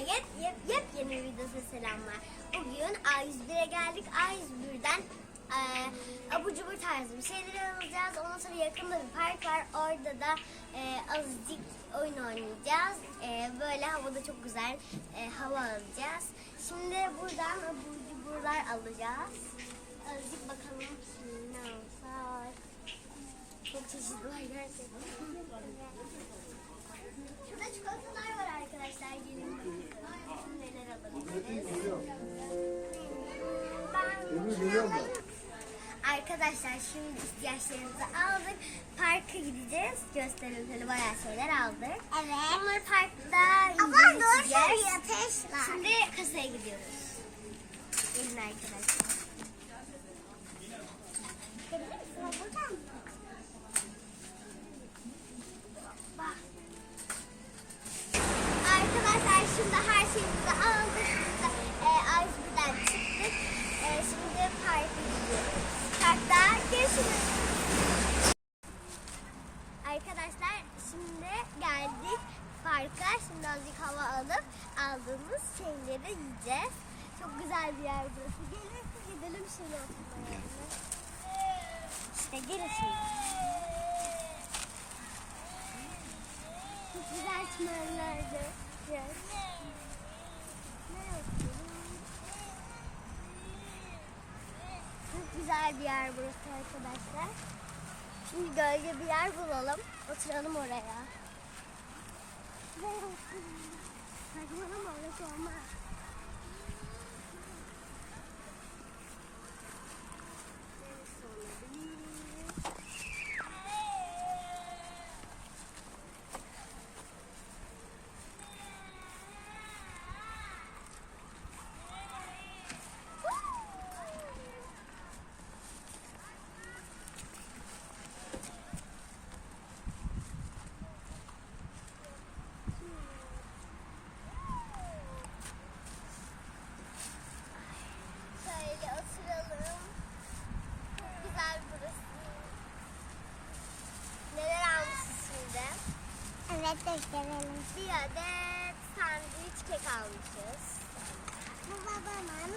yep, yep, yepyeni videosu selamlar. Bugün A101'e geldik. A101'den e, abur cubur tarzı bir şeyler alacağız. Ondan sonra yakında bir park var. Orada da e, azıcık oyun oynayacağız. E, böyle havada çok güzel e, hava alacağız. Şimdi buradan abur cuburlar alacağız. Azıcık bakalım ne alsak. Çok çeşitli var gerçekten. Şurada çikolatalar var arkadaşlar. Gelin bakalım neler alabiliriz. Ben Arkadaşlar şimdi ihtiyaçlarımızı aldık. Parka gideceğiz. Gösterelim şöyle bayağı şeyler aldık. Evet. Bunları parkta Ama doğru söylüyor. Şimdi kasaya gidiyoruz. Gelin arkadaşlar. Gidebilir misin? Ha, Buradan mı? Bak. Arkadaşlar şimdi her şeyimizi aldık. Biz de e, Ayzbur'dan çıktık. E, şimdi parka gidiyoruz. Parkta görüşürüz. Arkadaşlar şimdi geldik azıcık hava alıp aldığımız şeyleri yiyeceğiz. Çok güzel bir yer burası. Gelin gidelim şimdi oturmaya. İşte gelin şimdi. Çok güzel çimenlerde. Çok güzel bir yer burası arkadaşlar. Şimdi gölge bir yer bulalım. Oturalım oraya. ไม่ต้องมาบอกเลยตัวมาก Gösterelim. Bir adet sandviç kek almışız. Bu babamın.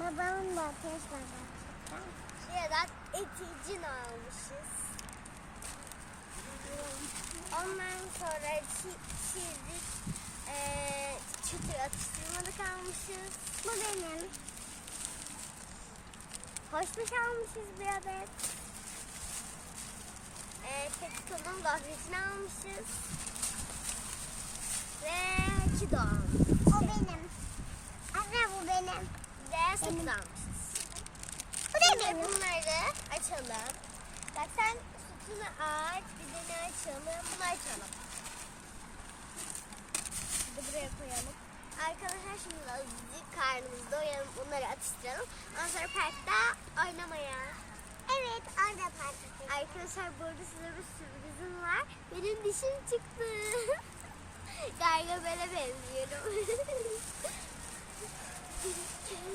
Babamın da Tesla'dan. Bir adet eticin almışız. Ondan sonra çi- çizik eee çıtır atıştırmalık almışız. Bu benim. Hoşmuş almışız bir adet. Eee Ketiko'nun gofretini almışız. Ve Kido almışız. O benim. Anne bu benim. Ve sakız almışız. Bu da Şimdi benim. bunları açalım. Bak sen sütünü aç, bir de ne açalım? Bunu açalım. De buraya koyalım. Arkadaşlar şimdi azıcık karnımızı doyalım, bunları atıştıralım. Ondan sonra parkta oynamaya. Evet orada parka. Arkadaşlar burada size bir sürprizim var. Benim dişim çıktı. Gargamel'e benziyorum.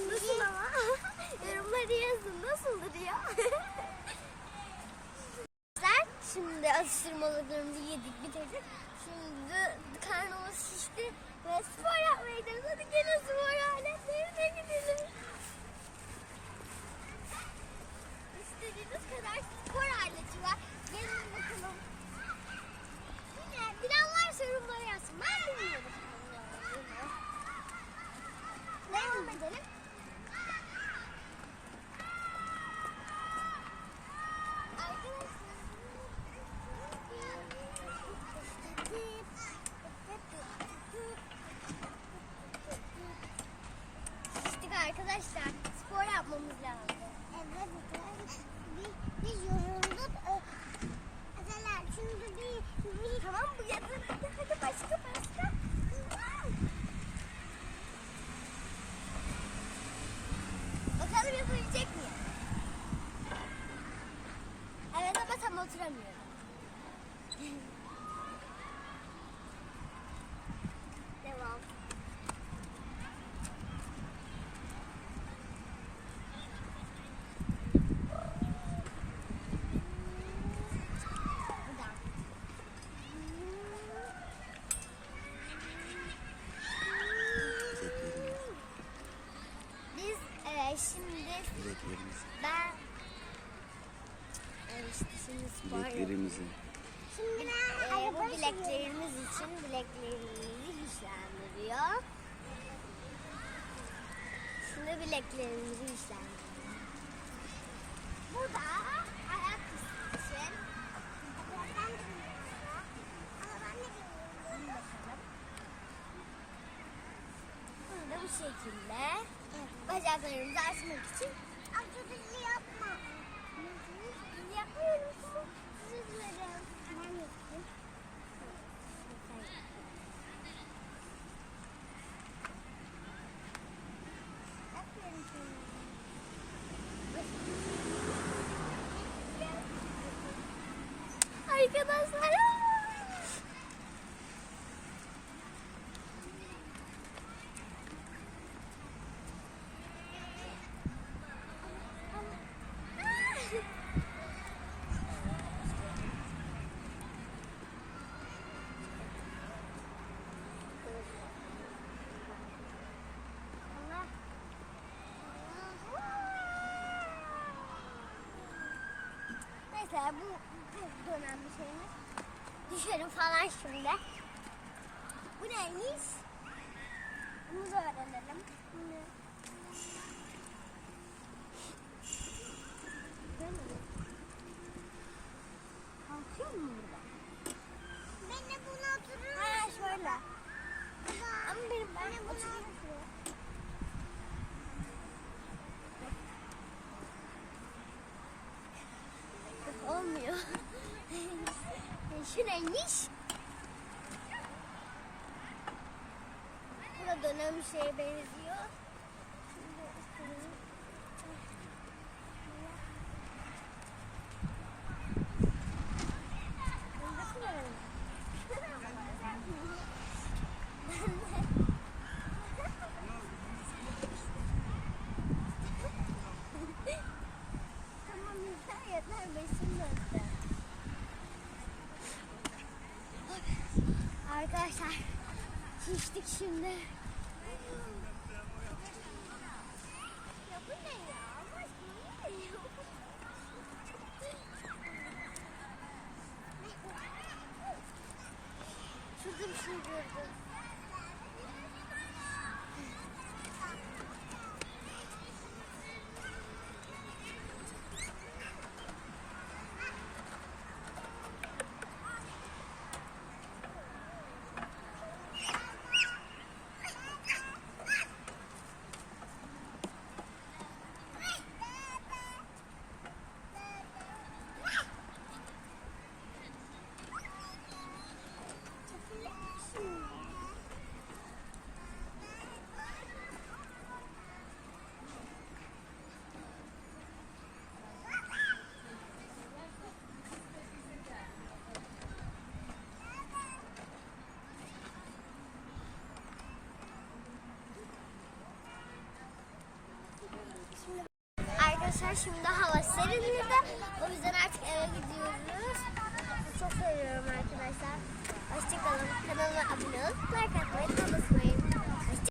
Nasıl ama? Yorumları yazın. Nasıl duruyor? Arkadaşlar, Şimdi atıştırmalarımızı yedik bitirdik. Şimdi karnımız şişti ve spor yapmaya gidiyoruz. Hadi gelin spor aletlerine gidelim. ね Bileklerimizi. Şimdi Ee, bu bileklerimiz için bileklerimizi güçlendiriyor. Şimdi bileklerimizi güçlendiriyor. Bu da ayak için. Ben de. Ama ben de bilmiyorum. Bunu da bu şekilde bacaklarımızı açmak için yapma. yapıyoruz. Bye. Mesela bu, bu dönem bir şeyimiz. Düşerim falan şimdi. Bu neymiş? Bunu da öğrenelim. Bunu. Böyle mi? Kalkıyor mu burada? Ben de bunu otururum. Ha şöyle. Baba, Ama benim ben ben de bunu oturayım. Yok, Olmuyor. Şu neymiş? Bu da dönem şeye benziyor. Arkadaşlar şiştik şimdi. Ya bu ne ya? Şurada bir şey gördüm. Arkadaşlar şimdi hava serinledi. O yüzden artık eve gidiyoruz. Çok seviyorum arkadaşlar. Hoşçakalın. Kanalıma abone olup like atmayı unutmayın.